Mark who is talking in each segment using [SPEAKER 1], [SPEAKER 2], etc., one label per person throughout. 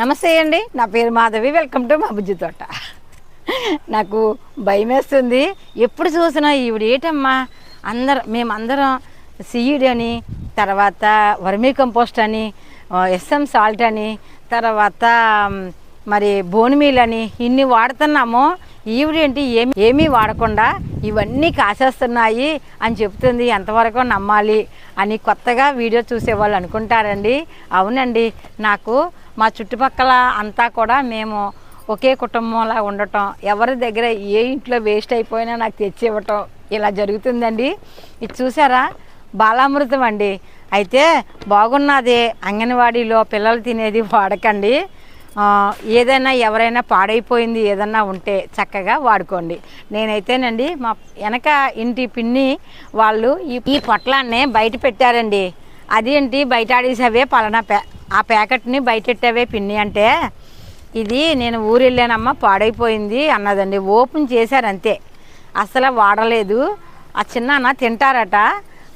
[SPEAKER 1] నమస్తే అండి. నా పేరు మాధవి. వెల్కమ్ టు మా బుజ్జి తోట. నాకు భయం వేస్తుంది. ఎప్పుడు చూసినా ఈవిడ ఏటమ్మా? అందరం మేమందరం సీడ్ అని తర్వాత వర్మీ కంపోస్ట్ అని ఎస్ఎం సాల్ట్ అని తర్వాత మరి బోన్మీల్ అని ఇన్ని వాడుతున్నాము. ఈవిడేంటి ఏమి ఏమీ వాడకుండా ఇవన్నీ కాసేస్తున్నాయి అని చెప్తుంది. ఎంతవరకు నమ్మాలి అని కొత్తగా వీడియో చూసేవాళ్ళు అనుకుంటారండి. అవునండి నాకు మా చుట్టుపక్కల అంతా కూడా మేము ఒకే కుటుంబంలా ఉండటం ఎవరి దగ్గర ఏ ఇంట్లో వేస్ట్ అయిపోయినా నాకు తెచ్చి ఇవ్వటం ఇలా జరుగుతుందండి. ఇది చూసారా? బాలామృతం అండి. అయితే బాగున్నది. అంగన్వాడీలో పిల్లలు తినేది వాడకండి. ఏదైనా ఎవరైనా పాడైపోయింది ఏదన్నా ఉంటే చక్కగా వాడుకోండి. నేనైతేనండి మా వెనక ఇంటి పిన్ని వాళ్ళు ఈ పొట్లాన్నే బయట పెట్టారండి. అదేంటి? బయట ఆడేసి అవే పలానా ఆ ప్యాకెట్ని బయటెట్టావే పిన్ని అంటే ఇది నేను ఊరు వెళ్ళానమ్మా పాడైపోయింది అన్నదండి. ఓపెన్ చేశారంతే. అసలు వాడలేదు. ఆ చిన్నాన్న తింటారట.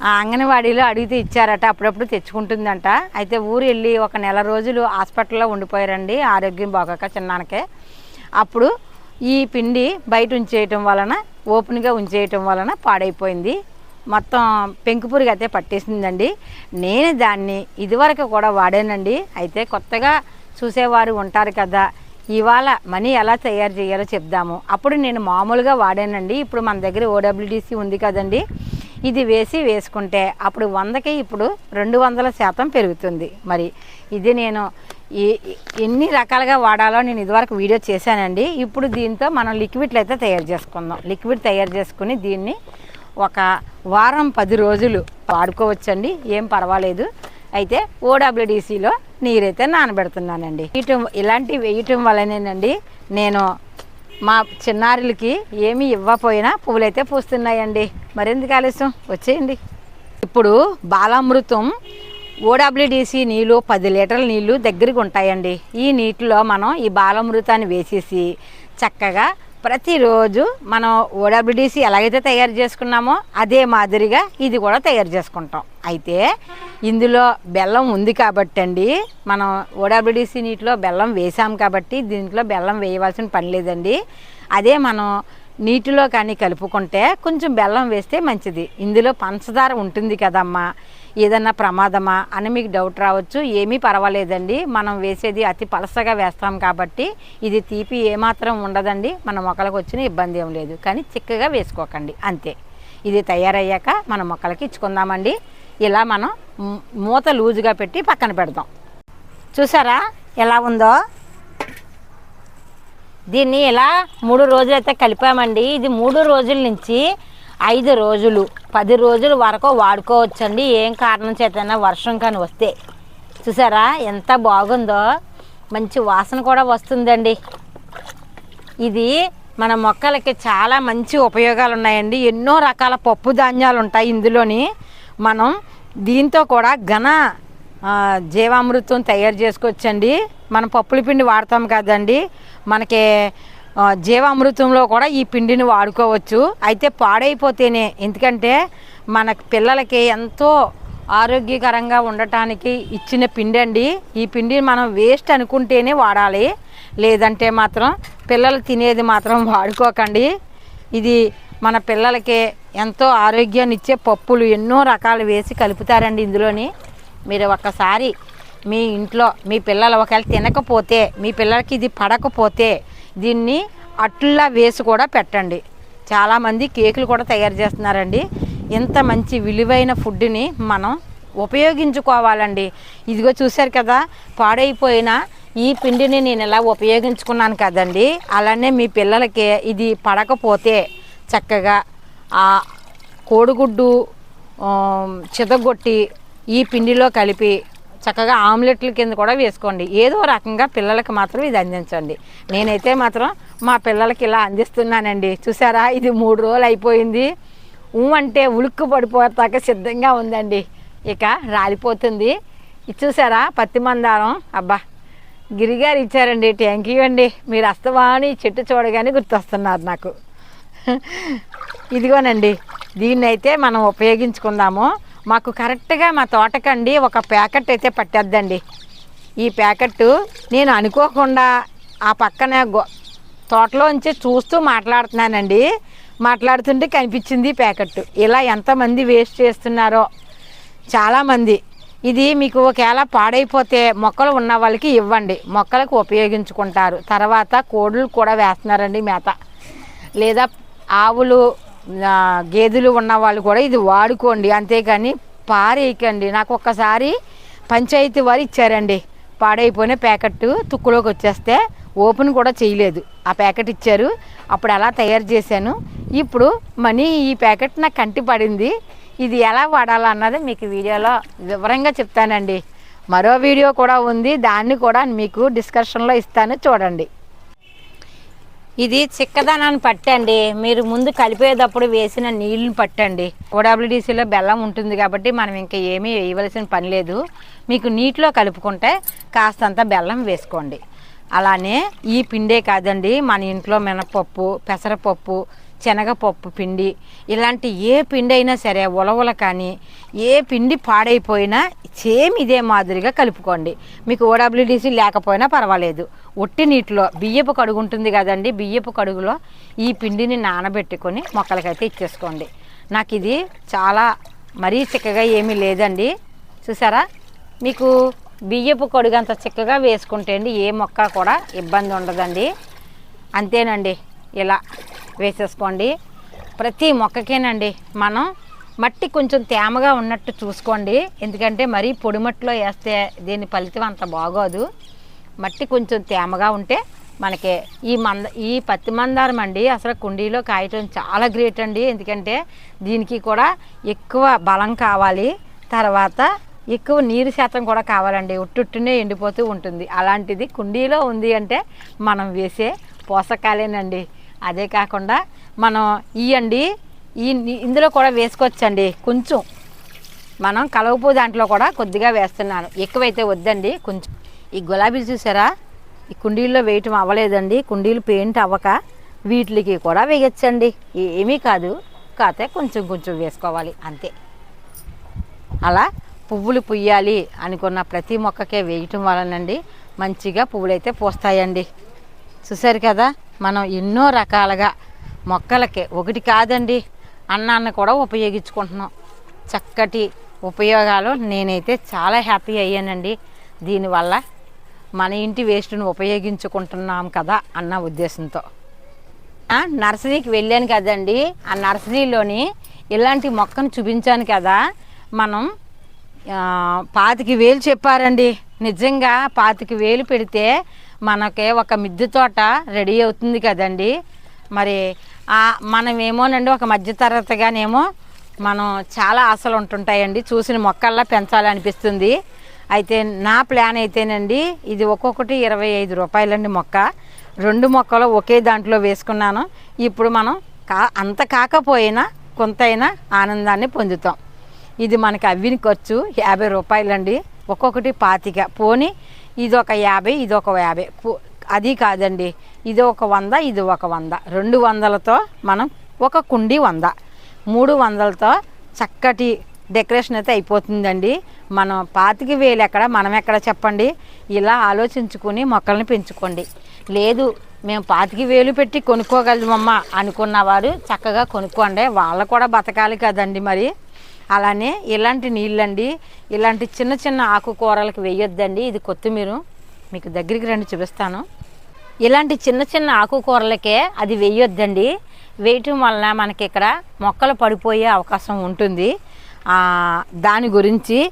[SPEAKER 1] ఆ అంగన్వాడీలో అడిగితే ఇచ్చారట. అప్పుడప్పుడు తెచ్చుకుంటుందంట. అయితే ఊరు వెళ్ళి ఒక నెల రోజులు హాస్పిటల్లో ఉండిపోయారండి. ఆరోగ్యం బాగోక చిన్నానకే అప్పుడు ఈ పిండి బయట ఉంచేయటం వలన ఓపెన్గా ఉంచేయటం వలన పాడైపోయింది. మొత్తం పెంకుపురుగు అయితే పట్టేసిందండి. నేను దాన్ని ఇదివరకు కూడా వాడానండి. అయితే కొత్తగా చూసేవారు ఉంటారు కదా ఇవాళ మనీ ఎలా తయారు చేయాలో చెప్దాము. అప్పుడు నేను మామూలుగా వాడానండి. ఇప్పుడు మన దగ్గర ఓడబ్ల్యూడిసి ఉంది కదండి ఇది వేసి వేసుకుంటే అప్పుడు వందకి ఇప్పుడు రెండు వందల శాతం పెరుగుతుంది. మరి ఇది నేను ఏ ఎన్ని రకాలుగా వాడాలో నేను ఇదివరకు వీడియో చేశానండి. ఇప్పుడు దీంతో మనం లిక్విడ్లు అయితే తయారు చేసుకుందాం. లిక్విడ్ తయారు చేసుకుని దీన్ని ఒక వారం పది రోజులు వాడుకోవచ్చండి. ఏం పర్వాలేదు. అయితే ఓడబ్ల్యూడిసిలో నీరైతే నానబెడుతున్నానండి. వేయటం ఇలాంటివి వేయటం వల్లనేనండి నేను మా చిన్నారులకి ఏమీ ఇవ్వపోయినా పువ్వులైతే పూస్తున్నాయండి. మరెందుకు ఆలస్యం? వచ్చేయండి. ఇప్పుడు బాలామృతం ఓడబ్ల్యూడిసి నీళ్ళు పది లీటర్ల నీళ్ళు దగ్గరికి ఉంటాయండి. ఈ నీటిలో మనం ఈ బాలామృతాన్ని వేసేసి చక్కగా ప్రతిరోజు మనం ఓడబ్ల్యూడిసి ఎలాగైతే తయారు చేసుకున్నామో అదే మాదిరిగా ఇది కూడా తయారు చేసుకుంటాం. అయితే ఇందులో బెల్లం ఉంది కాబట్టి అండి మనం ఓడబ్ల్యూడిసి నీటిలో బెల్లం వేసాం కాబట్టి దీంట్లో బెల్లం వేయవలసిన పని లేదండి. అదే మనం నీటిలో కానీ కలుపుకుంటే కొంచెం బెల్లం వేస్తే మంచిది. ఇందులో పంచదార ఉంటుంది కదమ్మా. ఏదన్నా ప్రమాదమా అని మీకు డౌట్ రావచ్చు. ఏమీ పర్వాలేదండి. మనం వేసేది అతి పలసగా వేస్తాం కాబట్టి ఇది తీపి ఏమాత్రం ఉండదండి. మన మొక్కలకు వచ్చిన ఇబ్బంది ఏం లేదు. కానీ చిక్కగా వేసుకోకండి. అంతే. ఇది తయారయ్యాక మన మొక్కలకి ఇచ్చుకుందామండి. ఇలా మనం మూత లూజుగా పెట్టి పక్కన పెడదాం. చూసారా? ఎలా ఉందో? దీన్ని ఇలా మూడు రోజులు అయితే కలిపామండి. ఇది మూడు రోజుల నుంచి ఐదు రోజులు పది రోజుల వరకు వాడుకోవచ్చండి. ఏం కారణం చేతైనా వర్షం కానీ వస్తే. చూసారా ఎంత బాగుందో? మంచి వాసన కూడా వస్తుందండి. ఇది మన మొక్కలకి చాలా మంచి ఉపయోగాలు ఉన్నాయండి. ఎన్నో రకాల పప్పు ధాన్యాలు ఉంటాయి ఇందులోని. మనం దీంతో కూడా ఘన జీవామృతం తయారు చేసుకోవచ్చండి. మనం పప్పుల పిండి వాడతాం కదండి. మనకి జీవామృతంలో కూడా ఈ పిండిని వాడుకోవచ్చు. అయితే పాడైపోతేనే ఎందుకంటే మన పిల్లలకి ఎంతో ఆరోగ్యకరంగా ఉండటానికి ఇచ్చిన పిండి అండి ఈ పిండిని మనం వేస్ట్ అనుకుంటేనే వాడాలి. లేదంటే మాత్రం పిల్లలు తినేది మాత్రం వాడుకోకండి. ఇది మన పిల్లలకి ఎంతో ఆరోగ్యాన్ని ఇచ్చే పప్పులు ఎన్నో రకాలు వేసి కలుపుతారండి ఇందులోని. మీరు ఒక్కసారి మీ ఇంట్లో మీ పిల్లలు ఒకవేళ తినకపోతే మీ పిల్లలకి ఇది పడకపోతే దీన్ని అట్లా వేసి కూడా పెట్టండి. చాలామంది కేకులు కూడా తయారు చేస్తున్నారండి. ఇంత మంచి విలువైన ఫుడ్ని మనం ఉపయోగించుకోవాలండి. ఇదిగో చూశారు కదా పాడైపోయిన ఈ పిండిని నేను ఇలా ఉపయోగించుకున్నాను కదండి. అలానే మీ పిల్లలకి ఇది పడకపోతే చక్కగా ఆ కోడిగుడ్డు చిదగొట్టి చితగొట్టి ఈ పిండిలో కలిపి చక్కగా ఆమ్లెట్ల కింద కూడా వేసుకోండి. ఏదో రకంగా పిల్లలకి మాత్రం ఇది అందించండి. నేనైతే మాత్రం మా పిల్లలకి ఇలా అందిస్తున్నానండి. చూసారా? ఇది మూడు రోజులు అయిపోయింది. ఊ అంటే ఉలుక్కు పడిపోతాక సిద్ధంగా ఉందండి. ఇక రాలిపోతుంది. ఇది చూసారా? పత్తి మందారం. అబ్బా! గిరిగారు ఇచ్చారండి. థ్యాంక్ యూ అండి. మీరు అస్తవాని చెట్టు చూడగానే గుర్తొస్తున్నారు నాకు. ఇదిగోనండి. దీన్ని అయితే మనం ఉపయోగించుకుందాము. మాకు కరెక్ట్గా మా తోటకండి ఒక ప్యాకెట్ అయితే పట్టేద్దండి. ఈ ప్యాకెట్ నేను అనుకోకుండా ఆ పక్కన గో తోటలోంచి చూస్తూ మాట్లాడుతున్నానండి. మాట్లాడుతుంటే కనిపించింది ఈ ప్యాకెట్ ఇలా ఎంతమంది వేస్ట్ చేస్తున్నారో. చాలామంది. ఇది మీకు ఒకవేళ పాడైపోతే మొక్కలు ఉన్న వాళ్ళకి ఇవ్వండి. మొక్కలకు ఉపయోగించుకుంటారు. తర్వాత కోళ్ళు కూడా వేస్తున్నారండి మేత. లేదా ఆవులు గేదెలు ఉన్న వాళ్ళు కూడా ఇది వాడుకోండి. అంతేకాని పారేయకండి. నాకు ఒక్కసారి పంచాయతీ వారు ఇచ్చారండి. పాడైపోయిన ప్యాకెట్ తుక్కులోకి వచ్చేస్తే ఓపెన్ కూడా చేయలేదు. ఆ ప్యాకెట్ ఇచ్చారు. అప్పుడు అలా తయారు చేశాను. ఇప్పుడు మనీ ఈ ప్యాకెట్ నాకు కంటి పడింది. ఇది ఎలా వాడాలన్నది మీకు వీడియోలో వివరంగా చెప్తానండి. మరో వీడియో కూడా ఉంది. దాన్ని కూడా మీకు డిస్కషన్లో ఇస్తాను. చూడండి. ఇది చిక్కదనాన్ని పట్టండి. మీరు ముందు కలిపేటప్పుడు వేసిన నీళ్ళని పట్టండి. ఓడబ్ల్యూడిసిలో బెల్లం ఉంటుంది కాబట్టి మనం ఇంకా ఏమీ వేయవలసిన పని లేదు. మీకు నీటిలో కలుపుకుంటే కాస్తంత బెల్లం వేసుకోండి. అలానే ఈ పిండే కాదండి మన ఇంట్లో మినపప్పు పెసరపప్పు శనగపప్పు పిండి ఇలాంటి ఏ పిండి అయినా సరే ఉలవల కానీ ఏ పిండి పాడైపోయినా సేమ్ ఇదే మాదిరిగా కలుపుకోండి. మీకు ఓడబ్ల్యూడిసి లేకపోయినా పర్వాలేదు. ఒట్టి నీటిలో బియ్యపు కడుగు ఉంటుంది కదండి బియ్యపు కడుగులో ఈ పిండిని నానబెట్టుకొని మొక్కలకైతే ఇచ్చేసుకోండి. నాకు ఇది చాలా మరీ చిక్కగా ఏమీ లేదండి. చూసారా? మీకు బియ్యపు కొడుగు అంత చిక్కగా వేసుకుంటే అండి ఏ మొక్క కూడా ఇబ్బంది ఉండదండి. అంతేనండి. ఇలా వేసేసుకోండి. ప్రతి మొక్కకేనండి మనం మట్టి కొంచెం తేమగా ఉన్నట్టు చూసుకోండి. ఎందుకంటే మరీ పొడి మట్టిలో వేస్తే దీని ఫలితం అంత బాగోదు. మట్టి కొంచెం తేమగా ఉంటే మనకి ఈ మంద ఈ పత్తి మందారం అండి అసలు కుండీలో కాయటం చాలా గ్రేట్ అండి. ఎందుకంటే దీనికి కూడా ఎక్కువ బలం కావాలి. తర్వాత ఎక్కువ నీరు శాతం కూడా కావాలండి. ఉట్టుట్టునే ఎండిపోతూ ఉంటుంది. అలాంటిది కుండీలో ఉంది అంటే మనం వేసే పోషకాలేనండి. అదే కాకుండా మనం ఇవ్వండి ఈ ఇందులో కూడా వేసుకోవచ్చండి. కొంచెం. మనం కలవపు దాంట్లో కూడా కొద్దిగా వేస్తున్నాను. ఎక్కువైతే వద్దండి. కొంచెం. ఈ గులాబీలు చూసారా? ఈ కుండీల్లో వేయటం అవ్వలేదండి. కుండీలు పెయింట్ అవ్వక వీటికి కూడా వేయచ్చండి. ఏమీ కాదు. కాకపోతే కొంచెం కొంచెం వేసుకోవాలి. అంతే. అలా పువ్వులు పుయ్యాలి అనుకున్న ప్రతి మొక్కకే వేయటం వలనండి మంచిగా పువ్వులు అయితే పూస్తాయండి. చూసారు కదా? మనం ఎన్నో రకాలుగా మొక్కలకి ఒకటి కాదండి అన్నాన్ని కూడా ఉపయోగించుకుంటున్నాం. చక్కటి ఉపయోగాలు నేనైతే చాలా హ్యాపీ అయ్యానండి. దీనివల్ల మన ఇంటి వేస్ట్ను ఉపయోగించుకుంటున్నాం కదా అన్న ఉద్దేశంతో. నర్సరీకి వెళ్ళాను కదండి. ఆ నర్సరీలోని ఇలాంటి మొక్కను చూపించాను కదా. మనం పాతికి వేలు చెప్పారండి. నిజంగా పాతికి వేలు పెడితే మనకి ఒక మిద్దె తోట రెడీ అవుతుంది కదండి. మరి మనమేమోనండి ఒక మధ్యతరగతిగానేమో మనం చాలా ఆశలు ఉంటుంటాయండి. చూసిన మొక్కల్లా పెంచాలనిపిస్తుంది. అయితే నా ప్లాన్ అయితేనండి ఇది ఒక్కొక్కటి ఇరవై ఐదు రూపాయలండి మొక్క. రెండు మొక్కలు ఒకే దాంట్లో వేసుకున్నాను. ఇప్పుడు మనం కా అంత కాకపోయినా కొంతైనా ఆనందాన్ని పొందుతాం. ఇది మనకి అవ్విన ఖర్చు యాభై రూపాయలండి. ఒక్కొక్కటి పాతిక. పోని ఇది ఒక యాభై ఇది ఒక యాభై అది కాదండి. ఇది ఒక వంద ఇది ఒక వంద. రెండు వందలతో మనం ఒక కుండి వంద. మూడు వందలతో చక్కటి డెకరేషన్ అయితే అయిపోతుందండి. మనం పాతిక వేలు ఎక్కడ మనం ఎక్కడ చెప్పండి? ఇలా ఆలోచించుకుని మొక్కల్ని పెంచుకోండి. లేదు మేము పాతిక వేలు పెట్టి కొనుక్కోగలమమ్మా అనుకున్నవారు చక్కగా కొనుక్కోండి. వాళ్ళు కూడా బతకాలి కదండి మరి. అలానే ఇలాంటి నీళ్ళండి. ఇలాంటి చిన్న చిన్న ఆకుకూరలకు వేయొద్దండి. ఇది కొత్తిమీర. మీకు దగ్గరికి రండి చూపిస్తాను. ఇలాంటి చిన్న చిన్న ఆకుకూరలకే అది వేయొద్దండి. వేయటం వలన మనకి ఇక్కడ మొక్కలు పడిపోయే అవకాశం ఉంటుంది. దాని గురించి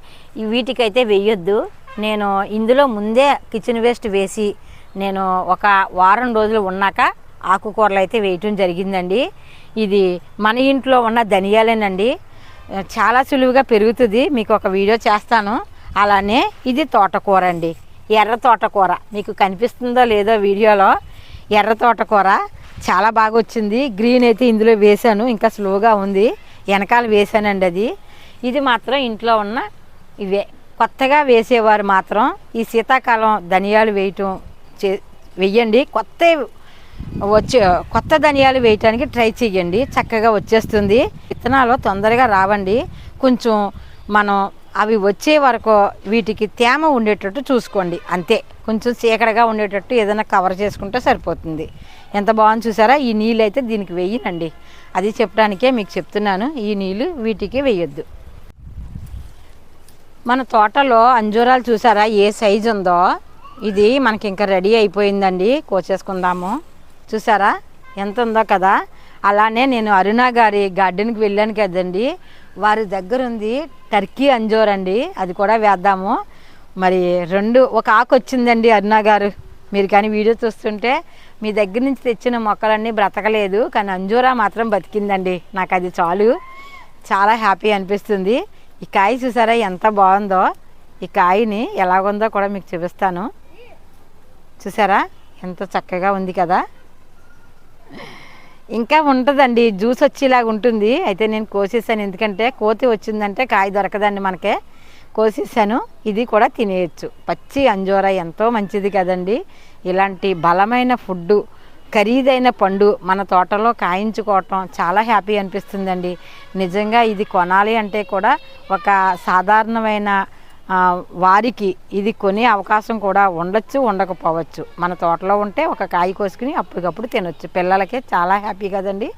[SPEAKER 1] వీటికైతే వేయొద్దు. నేను ఇందులో ముందే కిచెన్ వేస్ట్ వేసి నేను ఒక వారం రోజులు ఉన్నాక ఆకుకూరలు అయితే వేయటం జరిగిందండి. ఇది మన ఇంట్లో ఉన్న ధనియాలేనండి. చాలా సులువుగా పెరుగుతుంది. మీకు ఒక వీడియో చేస్తాను. అలానే ఇది తోటకూర అండి. ఎర్ర తోటకూర. మీకు కనిపిస్తుందో లేదో వీడియోలో. ఎర్ర తోటకూర చాలా బాగా వచ్చింది. గ్రీన్ అయితే ఇందులో వేశాను. ఇంకా స్లోగా ఉంది. వెనకాల వేశానండి అది. ఇది మాత్రం ఇంట్లో ఉన్న ఇవే. కొత్తగా వేసేవారు మాత్రం ఈ శీతాకాలం ధనియాలు వేయటం చే వెయ్యండి కొత్త వచ్చే కొత్త ధనియాలు వేయటానికి ట్రై చేయండి చక్కగా వచ్చేస్తుంది. విత్తనాలు తొందరగా రావండి. కొంచెం మనం అవి వచ్చే వరకు వీటికి తేమ ఉండేటట్టు చూసుకోండి. అంతే. కొంచెం చీకటిగా ఉండేటట్టు ఏదైనా కవర్ చేసుకుంటే సరిపోతుంది. ఎంత బాగుంది చూసారా? ఈ నీళ్ళు అయితే దీనికి వెయ్యనండి అది చెప్పడానికే మీకు చెప్తున్నాను. ఈ నీళ్ళు వీటికి వేయొద్దు. మన తోటలో అంజూరాలు చూసారా? ఏ సైజు ఉందో? ఇది మనకి ఇంకా రెడీ అయిపోయిందండి. కోసేసుకుందాము. చూసారా? ఎంత ఉందో కదా? అలానే నేను అరుణ గారి గార్డెన్కి వెళ్ళాను కదండి. వారి దగ్గర ఉంది టర్కీ అంజోర్ అండి. అది కూడా వేద్దాము. మరి రెండు ఒక ఆకు వచ్చిందండి అరుణ గారు. మీరు కానీ వీడియో చూస్తుంటే మీ దగ్గర నుంచి తెచ్చిన మొక్కలన్నీ బ్రతకలేదు కానీ అంజూరా మాత్రం బతికిందండి. నాకు అది చాలు. చాలా హ్యాపీ అనిపిస్తుంది. ఈ కాయ చూసారా ఎంత బాగుందో? ఈ కాయని ఎలాగుందో కూడా మీకు చూపిస్తాను. చూసారా? ఎంత చక్కగా ఉంది కదా? ఇంకా ఉంటుందండి జ్యూస్ వచ్చేలాగా ఉంటుంది. అయితే నేను కోసేసాను ఎందుకంటే కోతి వచ్చిందంటే కాయ దొరకదండి మనకే. కోసేసాను ఇది కూడా తినేయచ్చు. పచ్చి అంజూర ఎంతో మంచిది కదండి. ఇలాంటి బలమైన ఫుడ్డు ఖరీదైన పండు మన తోటలో కాయించుకోవటం చాలా హ్యాపీ అనిపిస్తుందండి. నిజంగా ఇది కొనాలి అంటే కూడా ఒక సాధారణమైన వారికి ఇది కొనే అవకాశం కూడా ఉండొచ్చు ఉండకపోవచ్చు. మన తోటలో ఉంటే ఒక కాయ కోసుకుని అప్పటికప్పుడు తినొచ్చు. పిల్లలకే చాలా హ్యాపీ కదండి.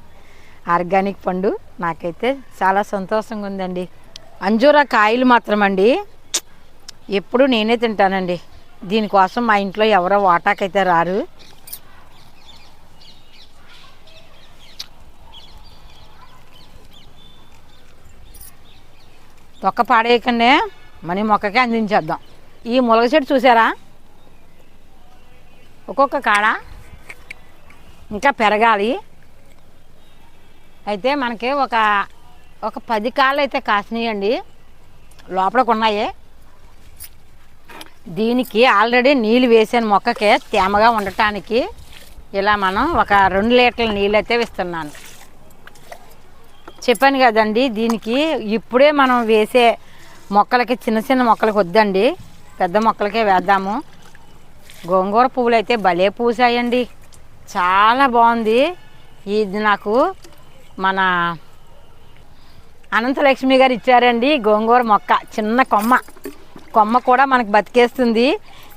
[SPEAKER 1] ఆర్గానిక్ పండు. నాకైతే చాలా సంతోషంగా ఉందండి. అంజూరా కాయలు మాత్రమండి. ఎప్పుడు నేనే తింటానండి. దీనికోసం మా ఇంట్లో ఎవరో వాటాకైతే రారు. తొక్క పాడేయకండి. మనీ మొక్కకే అందించేద్దాం. ఈ ములగ చెట్టు చూసారా? ఒక్కొక్క కాడ ఇంకా పెరగాలి. అయితే మనకి ఒక ఒక పది కాళ్ళు అయితే కాసినాయండి. లోపలికి ఉన్నాయి. దీనికి ఆల్రెడీ నీళ్ళు వేసాను మొక్కకి తేమగా ఉండటానికి. ఇలా మనం ఒక రెండు లీటర్ల నీళ్ళు అయితే ఇస్తున్నాను చెప్పాను కదండి దీనికి ఇప్పుడే మనం వేసే మొక్కలకి చిన్న చిన్న మొక్కలకి వద్దండి. పెద్ద మొక్కలకే వేద్దాము. గోంగూర పువ్వులు అయితే భలే పూసాయండి. చాలా బాగుంది. ఇది నాకు మన అనంతలక్ష్మి గారు ఇచ్చారండి గోంగూర మొక్క. చిన్న కొమ్మ. కొమ్మ కూడా మనకు బతికేస్తుంది.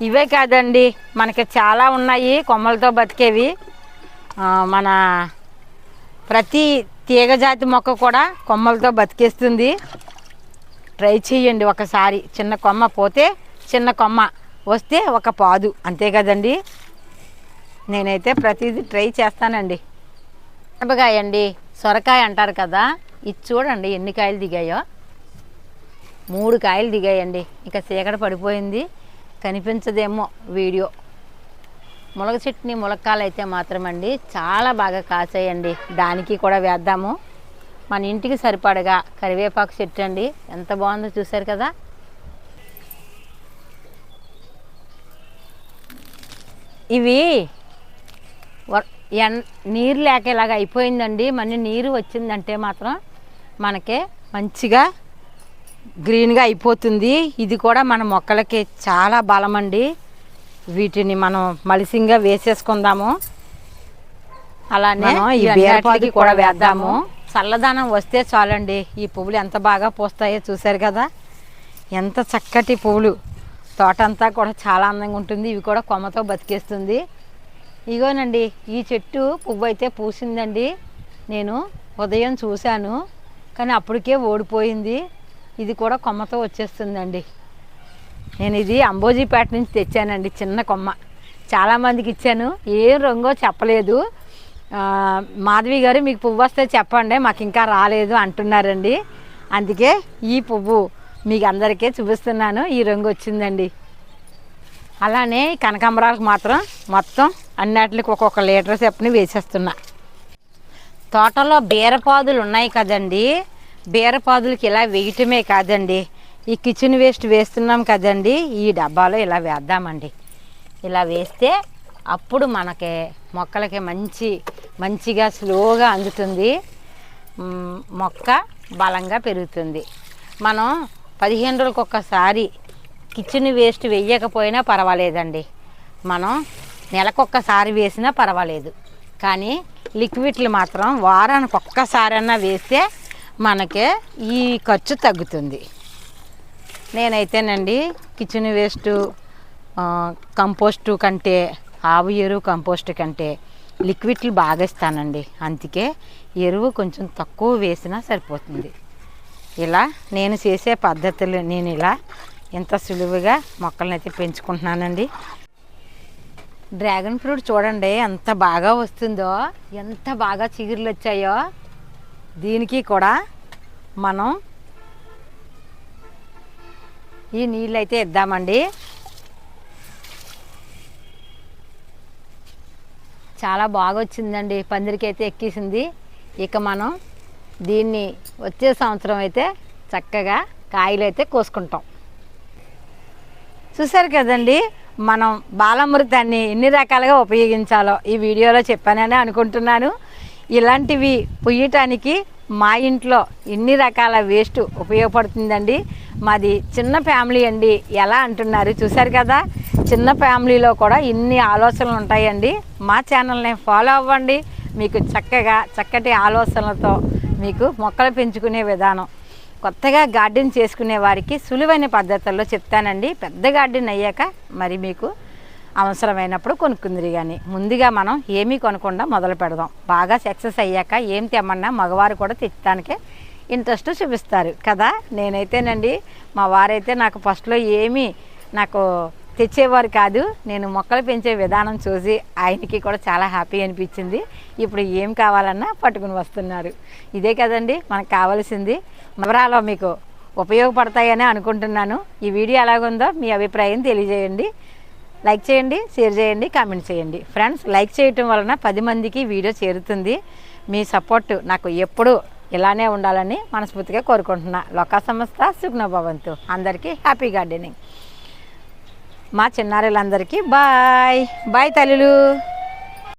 [SPEAKER 1] ఇవే కాదండి. మనకి చాలా ఉన్నాయి కొమ్మలతో బతికేవి. మన ప్రతి తీగజాతి మొక్క కూడా కొమ్మలతో బతికేస్తుంది. ట్రై చేయండి ఒకసారి. చిన్న కొమ్మ పోతే చిన్న కొమ్మ వస్తే ఒక పాదు. అంతే కదండి? నేనైతే ప్రతిదీ ట్రై చేస్తానండి. మిరపకాయ అండి సొరకాయ అంటారు కదా ఇది చూడండి ఎన్ని కాయలు దిగాయో. మూడు కాయలు దిగాయండి. ఇక చీకట పడిపోయింది. కనిపించదేమో వీడియో. ములగ చెట్టుని ములక్కాలు అయితే మాత్రమండి. చాలా బాగా కాసాయండి. దానికి కూడా వేద్దాము. మన ఇంటికి సరిపడగా కరివేపాకు చెట్టు అండి. ఎంత బాగుందో చూసారు కదా? ఇవి ఎన్ నీరు లేక ఇలాగ అయిపోయిందండి. మళ్ళీ నీరు వచ్చిందంటే మాత్రం మనకే మంచిగా గ్రీన్గా అయిపోతుంది. ఇది కూడా మన మొక్కలకి చాలా బలమండి. వీటిని మనం మలిసింగా వేసేసుకుందాము. అలానే ఈ బీరపాది కూడా వేద్దాము. చల్లదనం వస్తే చాలండి. ఈ పువ్వులు ఎంత బాగా పూస్తాయో చూశారు కదా? ఎంత చక్కటి పువ్వులు. తోట అంతా కూడా చాలా అందంగా ఉంటుంది. ఇవి కూడా కొమ్మతో బతికేస్తుంది. ఇగోనండి ఈ చెట్టు పువ్వు అయితే పూసిందండి. నేను ఉదయం చూశాను కానీ అప్పటికే ఓడిపోయింది. ఇది కూడా కొమ్మతో వచ్చేస్తుందండి. నేను ఇది అంబోజీపేట నుంచి తెచ్చానండి చిన్న కొమ్మ. చాలామందికి ఇచ్చాను. ఏం రంగో చెప్పలేదు. మాధవి గారు మీకు పువ్వు వస్తే చెప్పండి మాకు ఇంకా రాలేదు అంటున్నారండి. అందుకే ఈ పువ్వు మీకు అందరికీ చూపిస్తున్నాను. ఈ రంగు వచ్చిందండి. అలానే కనకాంబరాలకు మాత్రం మొత్తం అన్నిటికి ఒక్కొక్క లీటర్ చెప్పుని వేసేస్తున్నా. తోటలో బీరపాదులు ఉన్నాయి కదండి. బీరపాదులకి ఇలా వేయటమే కాదండి. ఈ కిచెన్ వేస్ట్ వేస్తున్నాం కదండి. ఈ డబ్బాలో ఇలా వేద్దామండి. ఇలా వేస్తే అప్పుడు మనకి మొక్కలకి మంచి మంచిగా స్లోగా అందుతుంది. మొక్క బలంగా పెరుగుతుంది. మనం పదిహేను రోజులకు ఒక్కసారి కిచెన్ వేస్ట్ వేయకపోయినా పర్వాలేదండి. మనం నెలకొక్కసారి వేసినా పర్వాలేదు. కానీ లిక్విడ్లు మాత్రం వారానికి ఒక్కసారైనా వేస్తే మనకి ఈ ఖర్చు తగ్గుతుంది. నేనైతేనండి కిచెన్ వేస్ట్ కంపోస్టు కంటే ఆవు ఎరువు కంపోస్ట్ కంటే లిక్విడ్లు బాగా ఇస్తానండి. అందుకే ఎరువు కొంచెం తక్కువ వేసినా సరిపోతుంది. ఇలా నేను చేసే పద్ధతులు నేను ఇలా ఇంత సులువుగా మొక్కలనైతే పెంచుకుంటున్నానండి. డ్రాగన్ ఫ్రూట్ చూడండి ఎంత బాగా వస్తుందో ఎంత బాగా చిగురులు వచ్చాయో. దీనికి కూడా మనం ఈ నీళ్ళు అయితే ఇద్దామండి. చాలా బాగా వచ్చిందండి పందిరికైతే ఎక్కేసింది. ఇక మనం దీన్ని వచ్చే సంవత్సరం అయితే చక్కగా కాయలు అయితే కోసుకుంటాం. చూసారు కదండి? మనం బాలామృతాన్ని ఎన్ని రకాలుగా ఉపయోగించాలో ఈ వీడియోలో చెప్పానని అనుకుంటున్నాను. ఇలాంటివి పుయ్యటానికి మా ఇంట్లో ఎన్ని రకాల వేస్ట్ ఉపయోగపడుతుందండి? మాది చిన్న ఫ్యామిలీ అండి. ఎలా అంటున్నారు? చూసారు కదా? చిన్న ఫ్యామిలీలో కూడా ఇన్ని ఆలోచనలు ఉంటాయండి. మా ఛానల్ని ఫాలో అవ్వండి. మీకు చక్కగా చక్కటి ఆలోచనలతో మీకు మొక్కలు పెంచుకునే విధానం కొత్తగా గార్డెన్ చేసుకునే వారికి సులువైన పద్ధతుల్లో చెప్తానండి. పెద్ద గార్డెన్ అయ్యాక మరి మీకు అవసరమైనప్పుడు కొనుక్కుందిరి కానీ ముందుగా మనం ఏమీ కొనకుండా మొదలు పెడదాం. బాగా సక్సెస్ అయ్యాక ఏం తెమ్మన్నా మగవారు కూడా తెచ్చడానికే ఇంట్రెస్ట్ చూపిస్తారు కదా. నేనైతేనండి మా వారైతే నాకు ఫస్ట్లో ఏమీ నాకు తెచ్చేవారు కాదు. నేను మొక్కలు పెంచే విధానం చూసి ఆయనకి కూడా చాలా హ్యాపీ అనిపించింది. ఇప్పుడు ఏం కావాలన్నా పట్టుకుని వస్తున్నారు. ఇదే కదండి మనకు కావాల్సింది. వివరాలు మీకు ఉపయోగపడతాయని అనుకుంటున్నాను. ఈ వీడియో ఎలాగుందో మీ అభిప్రాయం తెలియజేయండి. లైక్ చేయండి షేర్ చేయండి కామెంట్ చేయండి. ఫ్రెండ్స్ లైక్ చేయటం వలన పది మందికి వీడియో చేరుతుంది. మీ సపోర్ట్ నాకు ఎప్పుడు ఇలానే ఉండాలని మనస్ఫూర్తిగా కోరుకుంటున్నా. లోకా సంస్థ సుగ్నభవంతు. అందరికీ హ్యాపీ గార్డెనింగ్. మా చిన్నారులందరికీ బాయ్. బాయ్ తల్లులు.